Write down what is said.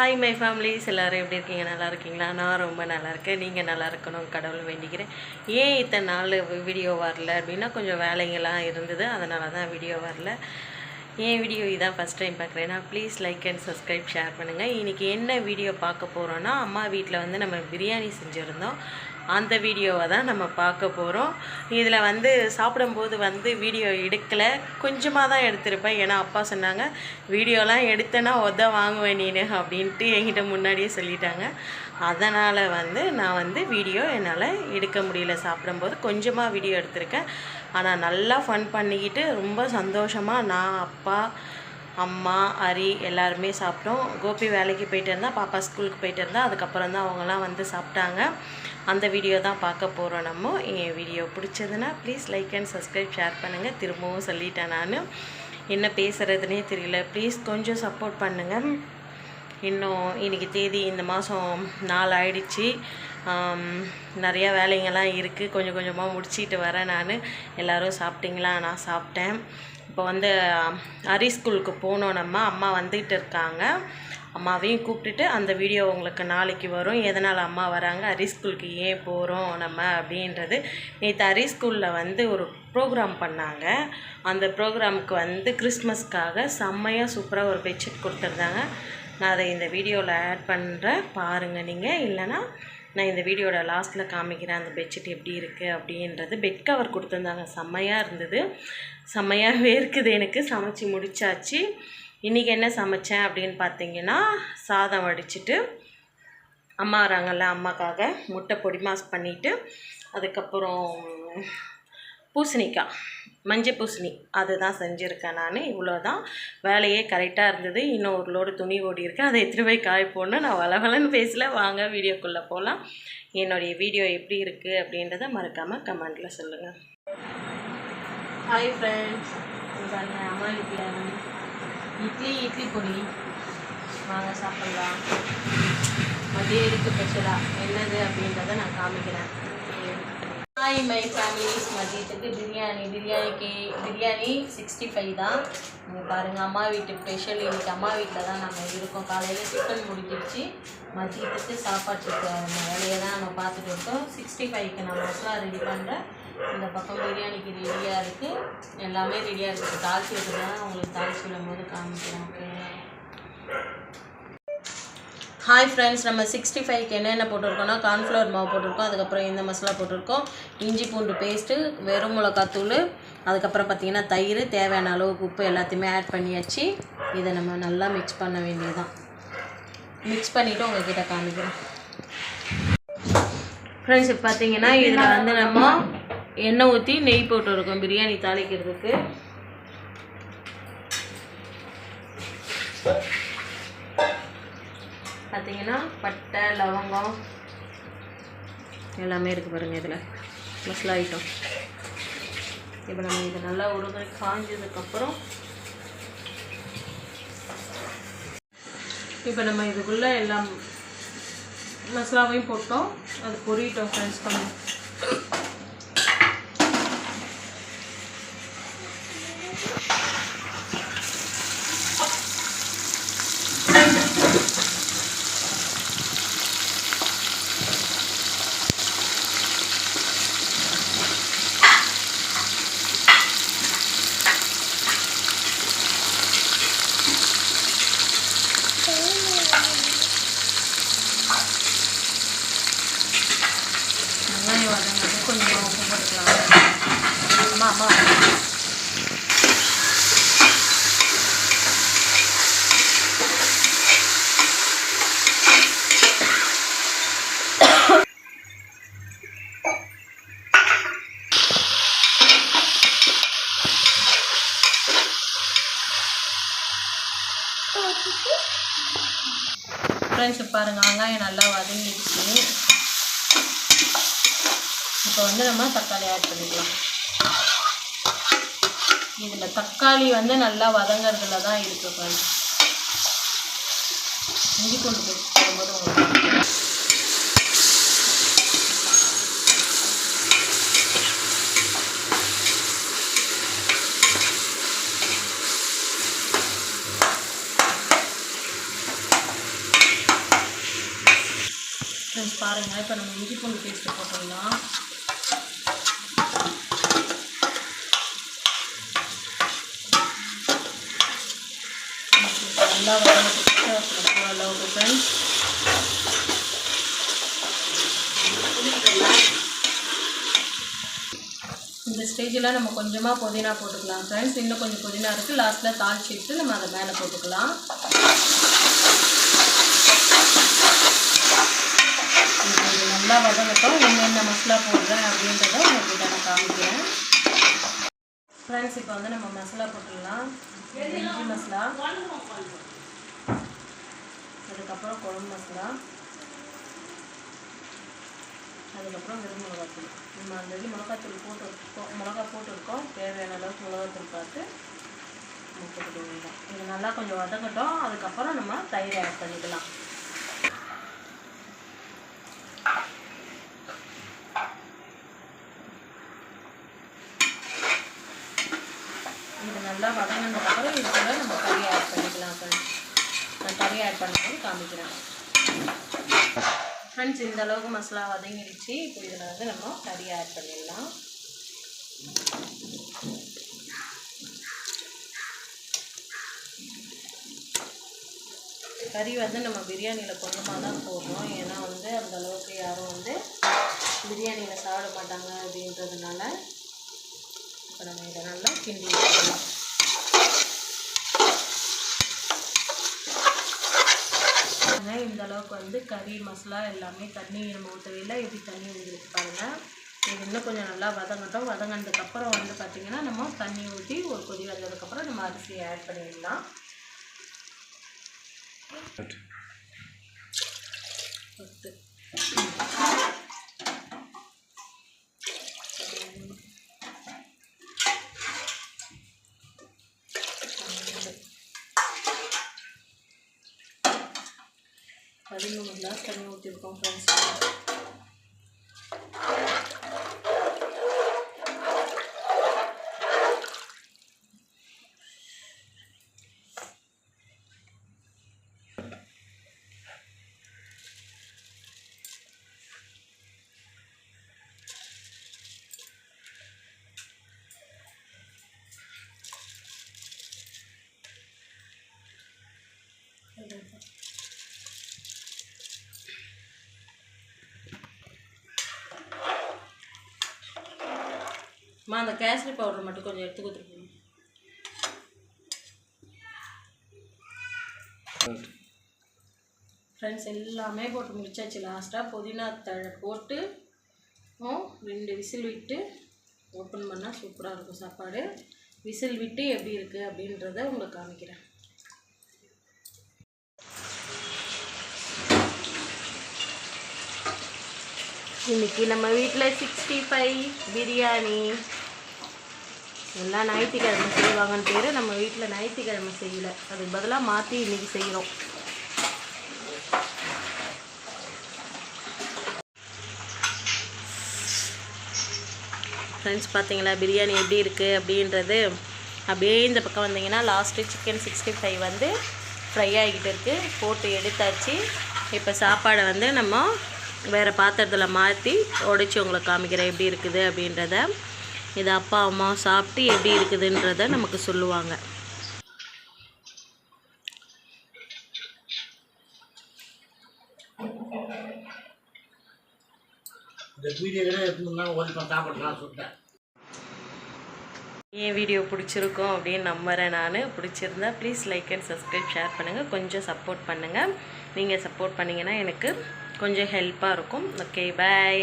Hi my families எல்லோரும் எப்படி இருக்கீங்க? நல்லா இருக்கீங்களா? நான் ரொம்ப நல்லா இருக்கேன். நீங்கள் நல்லா இருக்கணும். கடவுள் வேண்டிக்கிறேன். ஏன் இத்தனை நாள் வீடியோ வரல அப்படின்னா கொஞ்சம் வேலைங்கெல்லாம் இருந்தது. அதனால தான் வீடியோ வரல. ஏன் வீடியோ இதான் ஃபஸ்ட் டைம் பார்க்குறேன்னா please like and subscribe share பண்ணுங்கள் இன்றைக்கி என்ன வீடியோ பார்க்க போகிறோன்னா அம்மா வீட்டில் வந்து நம்ம பிரியாணி செஞ்சுருந்தோம். அந்த வீடியோவை தான் நம்ம பார்க்க போகிறோம் இதில் வந்து சாப்பிடும்போது வந்து வீடியோ எடுக்கலை. கொஞ்சமாக தான் எடுத்திருப்பேன். ஏன்னா அப்பா சொன்னாங்க வீடியோலாம் எடுத்தேன்னா உத வாங்குவேன் நீனு அப்படின்ட்டு என்கிட்ட முன்னாடியே சொல்லிட்டாங்க. அதனால் வந்து நான் வந்து வீடியோ என்னால் எடுக்க முடியல. சாப்பிடும்போது கொஞ்சமாக வீடியோ எடுத்திருக்கேன். ஆனால் நல்லா ஃபன் பண்ணிக்கிட்டு ரொம்ப சந்தோஷமாக நான் அப்பா அம்மா அரி எல்லாருமே சாப்பிட்டோம். கோபி வேலைக்கு போயிட்டு இருந்தால் பாப்பா ஸ்கூலுக்கு போயிட்டு இருந்தால் அதுக்கப்புறம் தான் அவங்களாம் வந்து சாப்பிட்டாங்க. அந்த வீடியோ தான் பார்க்க போகிறோம் நம்ம. என் வீடியோ பிடிச்சதுன்னா please like and subscribe share பண்ணுங்கள் திரும்பவும் சொல்லிட்டேன் நான். என்ன பேசுகிறதுனே தெரியல. ப்ளீஸ் கொஞ்சம் சப்போர்ட் பண்ணுங்கள் இன்னும் இன்றைக்கி தேதி இந்த மாதம் நாள் ஆயிடுச்சு. நிறையா வேலைங்கள்லாம் இருக்குது கொஞ்சம் கொஞ்சமாக முடிச்சிட்டு வரேன் நான். எல்லோரும் சாப்பிட்டீங்களா? நான் சாப்பிட்டேன். இப்போ வந்து ஹரி ஸ்கூலுக்கு போனோம் நம்ம. அம்மா வந்துகிட்டு இருக்காங்க. அம்மாவையும் கூப்பிட்டுட்டு அந்த வீடியோ உங்களுக்கு நாளைக்கு வரும். எதனால் அம்மா வராங்க? ஹரி ஸ்கூலுக்கு ஏன் போகிறோம் நம்ம அப்படின்றது. நேற்று ஹரி ஸ்கூலில் வந்து ஒரு ப்ரோக்ராம் பண்ணாங்க. அந்த ப்ரோக்ராமுக்கு வந்து கிறிஸ்மஸ்க்காக செம்மையாக சூப்பராக ஒரு பெட்ஷீட் கொடுத்துருந்தாங்க. நான் அதை இந்த வீடியோவில் ஆட் பண்ணுறேன் பாருங்கள் நீங்கள் இல்லைன்னா நான் இந்த வீடியோட லாஸ்ட்டில் காமிக்கிறேன் அந்த பெட்ஷீட் எப்படி இருக்குது அப்படின்றது. பெட் கவர் கொடுத்துருந்தாங்க. செம்மையாக இருந்தது. செம்மையாகவே இருக்குது எனக்கு. சமைச்சு முடிச்சாச்சு. இன்றைக்கி என்ன சமைச்சேன் அப்படின்னு பார்த்தீங்கன்னா சாதம் வடிச்சிட்டு அம்மா வராங்கள்ல அம்மாக்காக முட்டை பொடி மாஸ் பண்ணிவிட்டு அதுக்கப்புறம் பூசணிக்காய் மஞ்சள் பூசணி அதுதான் செஞ்சுருக்கேன் நான். இவ்வளோ தான் வேலையே கரெக்டாக இருந்தது. இன்னும் ஒரு லோடு துணி ஓடி இருக்கேன் அதை எத்தனை போய் காய போடணும். நான் வளவலன்னு பேசல. வாங்க வீடியோக்குள்ளே போகலாம் என்னுடைய வீடியோ எப்படி இருக்குது அப்படின்றத மறக்காமல் கமெண்ட்டில் சொல்லுங்கள் ஹாய் ஃப்ரெண்ட்ஸ் அம்மா வீட்டில் இட்லி இட்லி பொடி. வாங்க சாப்பிட்லாம். மதியம் இருக்குது ஸ்பெஷலாக என்னது அப்படின்றத நான் காமிக்கிறேன். ஹாய் மை ஃபேமிலிஸ் மதியத்துக்கு பிரியாணி. பிரியாணிக்கு பிரியாணி சிக்ஸ்டி ஃபைவ் தான் பாருங்கள் அம்மா வீட்டு ஸ்பெஷல் இன்னைக்கு அம்மா வீட்டில் தான் நாங்கள் இருக்கோம். காலையில் சிக்கன் முடிக்கிடுச்சு மதியத்துக்கு சாப்பாட்டுக்கு வேலையை தான் நம்ம பார்த்துட்டு இருக்கோம். சிக்ஸ்டி ஃபைவ்க்கு நான் மசாலா ரெடி பண்ணுறேன் இந்த பக்கம் பிரியாணிக்கு ரெடியாக இருக்குது எல்லாமே ரெடியாக இருக்குது தாளிச்சு விட்டுதான் உங்களுக்கு தாளிச்சு விடும்போது காமிக்கிறேன் ஹாய் ஃப்ரெண்ட்ஸ் நம்ம சிக்ஸ்டி ஃபைவ்க்கு என்னென்ன போட்டிருக்கோம்னா கார்ன்ஃப்ளவர் மாவு போட்டிருக்கோம். அதுக்கப்புறம் இந்த மசாலா போட்டிருக்கோம். இஞ்சி பூண்டு பேஸ்ட்டு வெறும் மிளகாத்தூள் அதுக்கப்புறம் பார்த்தீங்கன்னா தயிர் தேவையான அளவுக்கு உப்பு எல்லாத்தையுமே ஆட் பண்ணியாச்சு. இதை நம்ம நல்லா மிக்ஸ் பண்ண வேண்டியதுதான். மிக்ஸ் பண்ணிவிட்டு உங்கள்கிட்ட காமிக்கிறேன். ஃப்ரெண்ட்ஸ் பார்த்தீங்கன்னா இதில் வந்து நம்ம எண்ணெய் ஊற்றி நெய் போட்டு இருக்கோம் பிரியாணி தாளிக்கிறதுக்கு. பார்த்தீங்கன்னா பட்டை லவங்கம் எல்லாமே இருக்குது பாருங்கள் இதில். மசாலா ஐட்டம் இப்போ நம்ம இதை நல்லா உருகை காஞ்சதுக்கப்புறம் இப்போ நம்ம இதுக்குள்ளே எல்லாம் மசாலாவையும் போட்டோம். அது பொரியட்டும் ஃப்ரெண்ட்ஸ் பண்ணோம் வெங்காயம் வதங்கிறது கொஞ்சம் உப்பு போட்டுக்கலாம் அம்மா அம்மா ஃப்ரெண்ட்ஸ் பாருங்கள் வெங்காயம் நல்லா வதங்கிடுச்சு. இப்போ வந்து நம்ம தக்காளி ஆட் பண்ணிக்கலாம். இதில் தக்காளி வந்து நல்லா வதங்கிறதுல தான் இருக்குது ஃப்ரெண்ட்ஸ் இஞ்சி கொண்டு போடும்போது உங்களுக்கு ஃப்ரெண்ட்ஸ் பாருங்கள் இப்போ நம்ம இஞ்சி பூண்டு பேஸ்ட்டு போட்டுடலாம் நல்லா வதங்கிட்டு அளவுக்கு ஃப்ரெண்ட்ஸ் இந்த ஸ்டேஜில் நம்ம கொஞ்சமாக புதினா போட்டுக்கலாம் ஃப்ரெண்ட்ஸ் இன்னும் கொஞ்சம் புதினா இருக்குது லாஸ்ட்டில் தாளிச்சிட்டு நம்ம அதை மேலே போட்டுக்கலாம். நல்லா வதங்கட்டும். என்னென்ன மசாலா போடுறேன் அப்படின்றத உங்கள்கிட்ட நான் காமிக்கிறேன். ஃப்ரெண்ட்ஸ் இப்போ வந்து நம்ம மசாலா போட்டுடலாம். இஞ்சி மசாலா. அதுக்கப்புறம் குழம்பு மசாலா. அதுக்கப்புறம் வெறும் மிளகாத்தூள். நம்ம ஆல்ரெடி மிளகாத்தூள் போட்டுருக்கோம். மிளகா போட்டிருக்கோம். தேவையான அளவுக்கு மிளகாத்தூள் பார்த்து நம்ம போட்டுக்க இது நல்லா கொஞ்சம் வதங்கட்டும். அதுக்கப்புறம் நம்ம தயிர் ஆட் பண்ணிக்கலாம் இது நல்லா வதங்கினதுக்கப்புறம் இது கூட நம்ம கறி ஆட் பண்ணிக்கலாம் ஃப்ரெண்ட்ஸ் நான் கறி ஆட் பண்ணும்போது காமிக்கிறேன். ஃப்ரெண்ட்ஸ் இந்த அளவுக்கு மசாலா வதங்கிடுச்சு. இப்போ இதில் வந்து நம்ம கறி ஆட் பண்ணிடலாம். கறி வந்து நம்ம பிரியாணியில் கொஞ்சமாக தான் போடுறோம். ஏன்னா வந்து அந்த அளவுக்கு யாரும் வந்து பிரியாணியில் சாப்பிட மாட்டாங்க அப்படின்றதுனால இப்போ நம்ம இதை நல்லா கிண்டி வச்சுக்கலாம் இந்த அளவுக்கு வந்து கறி மசாலா எல்லாமே தண்ணி நம்ம ஊற்றவில்லை எப்படி தண்ணி ஊற்றிருக்கு பாருங்கள் இது இன்னும் கொஞ்சம் நல்லா வதங்கட்டும். வதங்கினதுக்கப்புறம் வந்து பார்த்திங்கன்னா நம்ம தண்ணி ஊற்றி ஒரு கொதி வந்ததுக்கப்புறம் நம்ம அரிசியை ஆட் பண்ணிடலாம். பத்து தண்ணி அம்மா அந்த கேசரி பவுடர் மட்டும் கொஞ்சம் எடுத்து கொடுத்துருக்கோம் ஃப்ரெண்ட்ஸ் எல்லாமே போட்டு முடிச்சாச்சு. லாஸ்ட்டாக புதினா தழை போட்டு ரெண்டு விசில் விட்டு ஓப்பன் பண்ணால் சூப்பராக இருக்கும் சாப்பாடு. விசில் விட்டு எப்படி இருக்குது அப்படின்றத உங்களுக்கு காமிக்கிறேன். இன்னைக்கு நம்ம வீட்டில் சிக்ஸ்டி ஃபைவ் பிரியாணி. எல்லாம் ஞாயிற்றுக்கிழமை செய்வாங்கன்னு பேர். நம்ம வீட்டில் ஞாயிற்றுக்கிழமை செய்யலை. அதுக்கு பதிலாக மாற்றி இன்னைக்கு செய்கிறோம் ஃப்ரெண்ட்ஸ் பார்த்தீங்களா பிரியாணி எப்படி இருக்குது அப்படின்றது. அப்படியே இந்த பக்கம் வந்தீங்கன்னா லாஸ்ட்டு சிக்கன் சிக்ஸ்டி ஃபைவ் வந்து ஃப்ரை ஆகிக்கிட்டு இருக்குது போட்டு எடுத்தாச்சு. இப்போ சாப்பாடை வந்து நம்ம வேறு பாத்திரத்தில் மாற்றி உடச்சி உங்களுக்கு காமிக்கிறேன். எப்படி இருக்குது அப்படின்றத இது அப்பா அம்மா சாப்பிட்டு எப்படி இருக்குதுன்றத நமக்கு சொல்லுவாங்க. என் வீடியோ பிடிச்சிருக்கும் அப்படின்னு நம்புகிறேன் நான். பிடிச்சிருந்தா please like and subscribe share பண்ணுங்கள் கொஞ்சம் சப்போர்ட் பண்ணுங்கள் நீங்கள் சப்போர்ட் பண்ணிங்கன்னா எனக்கு கொஞ்சம் ஹெல்ப்பாக இருக்கும். Okay bye